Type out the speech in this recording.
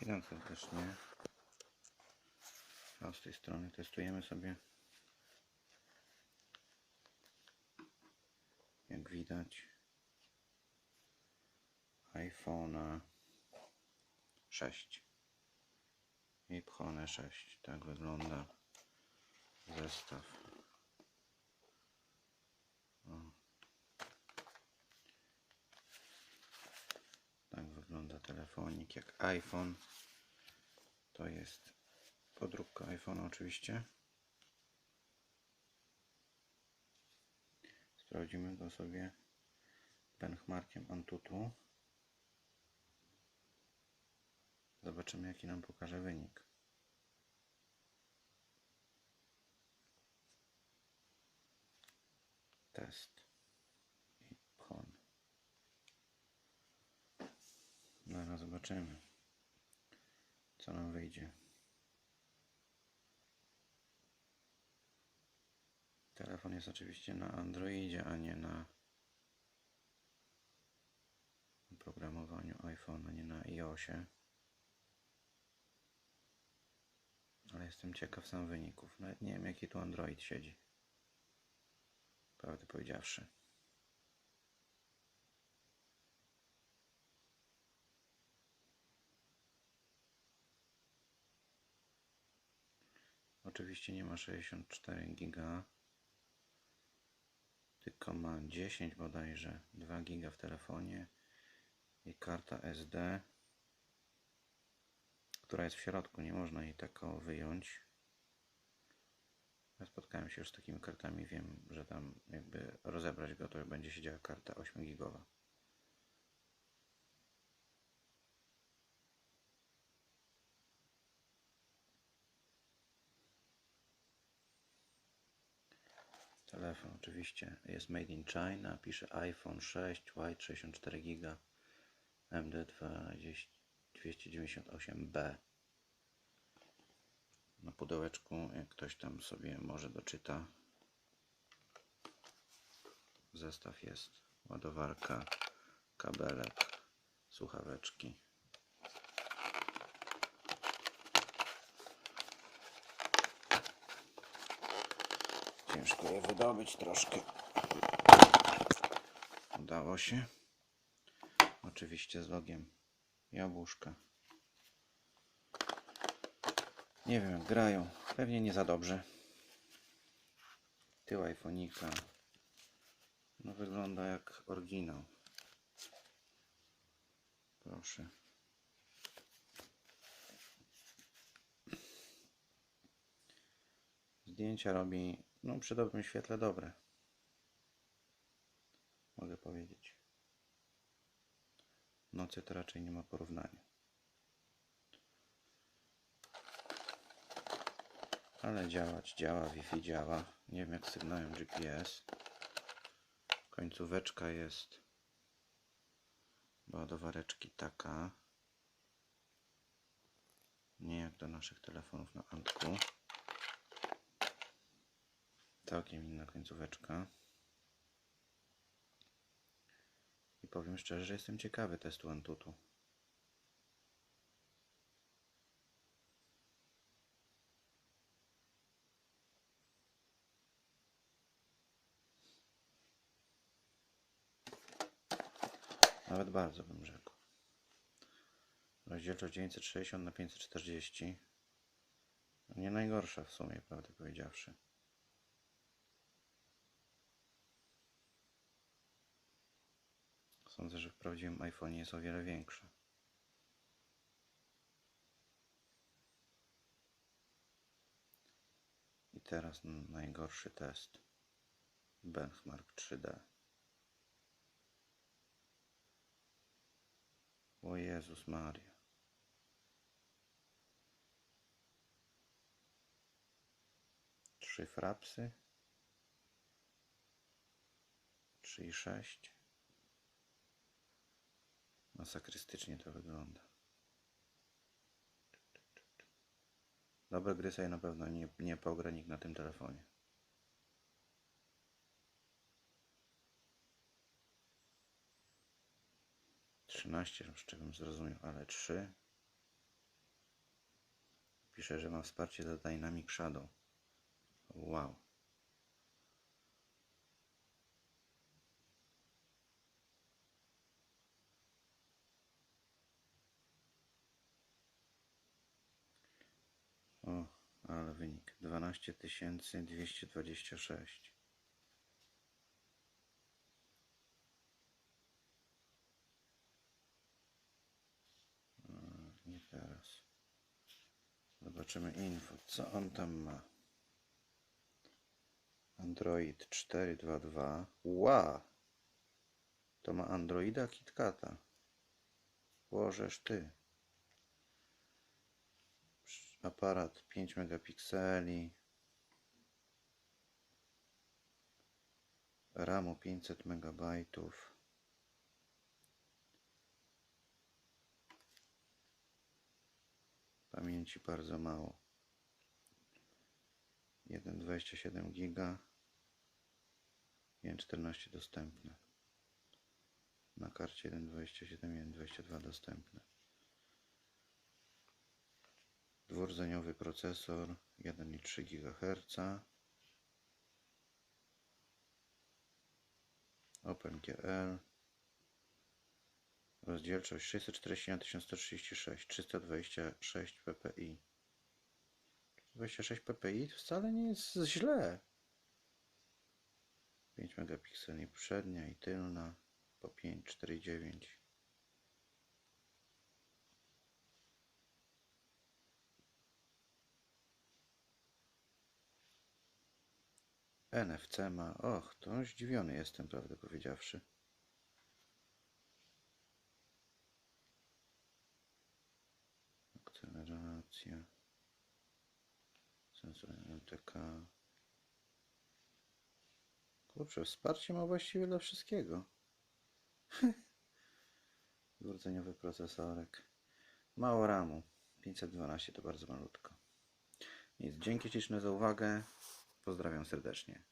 Witam serdecznie. A z tej strony testujemy sobie. Jak widać iPhone'a 6 i Pchone 6. Tak wygląda zestaw. O. Tak wygląda telefonik jak iPhone. To jest podróbka iPhone'a oczywiście. Sprawdzimy go sobie benchmarkiem Antutu. Zobaczymy jaki nam pokaże wynik. Test zobaczymy, co nam wyjdzie. Telefon jest oczywiście na Androidzie, a nie na oprogramowaniu iPhone'a, nie na iOSie. Ale jestem ciekaw sam wyników. Nawet nie wiem, jaki tu Android siedzi. Prawdę powiedziawszy. Oczywiście nie ma 64 giga, tylko ma 10 bodajże, 2 giga w telefonie i karta SD, która jest w środku, nie można jej tako wyjąć. Ja spotkałem się już z takimi kartami, wiem, że tam jakby rozebrać go, to będzie siedziała karta 8 gigowa. Telefon oczywiście jest made in China, pisze iPhone 6, White 64 GB, MD298B. Na pudełeczku, jak ktoś tam sobie może doczyta, zestaw jest, ładowarka, kabelek, słuchaweczki. Ciężko je wydobyć troszkę. Udało się. Oczywiście z logiem jabłuszka. Nie wiem, grają. Pewnie nie za dobrze. Tył iPhone'ika. No wygląda jak oryginał. Proszę. Zdjęcia robi, no przy dobrym świetle dobre. Mogę powiedzieć. Nocy to raczej nie ma porównania. Ale działać działa, Wi-Fi działa. Nie wiem jak z sygnałem GPS. Końcóweczka jest ładowareczki taka. Nie jak do naszych telefonów na Antku. Całkiem inna końcóweczka. I powiem szczerze, że jestem ciekawy testu Antutu. Nawet bardzo bym rzekł. Rozdzielczość 960 na 540. No Nie najgorsza w sumie, prawdę powiedziawszy. Sądzę, że w prawdziwym iPhone jest o wiele większa. I teraz najgorszy test. Benchmark 3D. O Jezus Maria. Trzy frapsy. Trzy i sześć. Masakrystycznie to wygląda. Dobre gry sobie na pewno nie, nie pogra nikt na tym telefonie. Trzynaście, z czego bym zrozumiał, ale trzy. pisze, że ma wsparcie za Dynamic Shadow. Wow. O, ale wynik 12226. A, Nie teraz. Zobaczymy info. Co on tam ma? Android 422. Ła! To ma Androida KitKata. Łożesz ty. Aparat 5 megapikseli. RAMu 500 megabajtów. Pamięci bardzo mało. 1,27 giga. 1,14 dostępne. Na karcie 1,27 1,22 dostępne. Dwurdzeniowy procesor 1,3 GHz. OpenGL. Rozdzielczość 640 na 1136 326 ppi. 26 ppi to wcale nie jest źle. 5 megapikseli przednia i tylna po 5,49. NFC ma. Och, to zdziwiony jestem, prawdę powiedziawszy. Akceleracja. Sensor MTK. Kurczę, wsparcie ma właściwie dla wszystkiego. Dwurdzeniowy procesorek. Mało ramu. 512 to bardzo malutko. Nic, dzięki śliczne za uwagę. Pozdrawiam serdecznie.